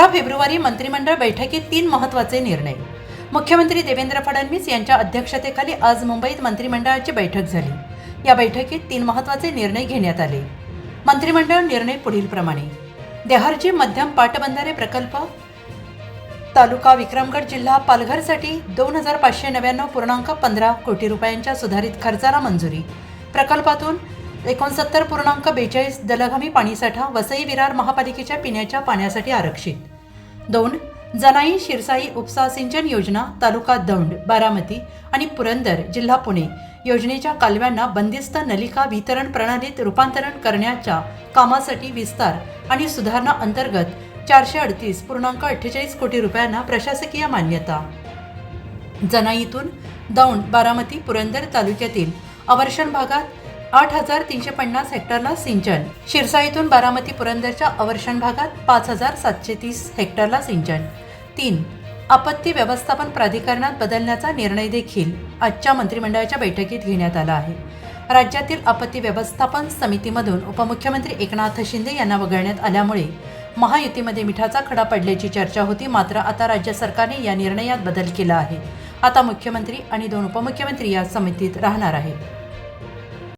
अठरा फेब्रुवारी मंत्रिमंडळ बैठकीत तीन महत्त्वाचे निर्णय. मुख्यमंत्री देवेंद्र फडणवीस यांच्या अध्यक्षतेखाली आज मुंबईत मंत्रिमंडळाची बैठक झाली. या बैठकीत तीन महत्त्वाचे निर्णय घेण्यात आले. मंत्रिमंडळ निर्णय पुढीलप्रमाणे देहारजी मध्यम पाटबंधारे प्रकल्प तालुका विक्रमगड जिल्हा पालघरसाठी दोन हजार पाचशे नव्याण्णव पूर्णांक पंधरा कोटी रुपयांच्या सुधारित खर्चाला मंजुरी. प्रकल्पातून एकोणसत्तर पूर्णांक बेचाळीस दलघमी पाणीसाठा वसई विरार महापालिकेच्या पिण्याच्या पाण्यासाठी आरक्षित. दोन जनाई शिरसाई उपसा सिंचन योजना तालुका दौंड बारामती आणि पुरंदर जिल्हा पुणे योजनेच्या कालव्यांना बंदिस्त नलिका वितरण प्रणालीत रूपांतरण करण्याच्या कामासाठी विस्तार आणि सुधारणा अंतर्गत चारशे अडतीस पूर्णांक अठ्ठेचाळीस कोटी रुपयांना प्रशासकीय मान्यता. जनाईतून दौंड बारामती पुरंदर तालुक्यातील अवर्षण भागात आठ हजार तीनशे पन्नास हेक्टरला सिंचन. शिरसाईतून बारामती पुरंदरच्या अवर्षण भागात पाच हजार सातशे तीस हेक्टरला सिंचन. तीन आपत्ती व्यवस्थापन प्राधिकरणात बदलण्याचा निर्णय देखील आजच्या मंत्रिमंडळाच्या बैठकीत घेण्यात आला आहे. राज्यातील आपत्ती व्यवस्थापन समितीमधून उपमुख्यमंत्री एकनाथ शिंदे यांना वगळण्यात आल्यामुळे महायुतीमध्ये मिठाचा खडा पडल्याची चर्चा होती मात्र आता राज्य सरकारने या निर्णयात बदल केला आहे. आता मुख्यमंत्री आणि दोन उपमुख्यमंत्री या समितीत राहणार आहेत.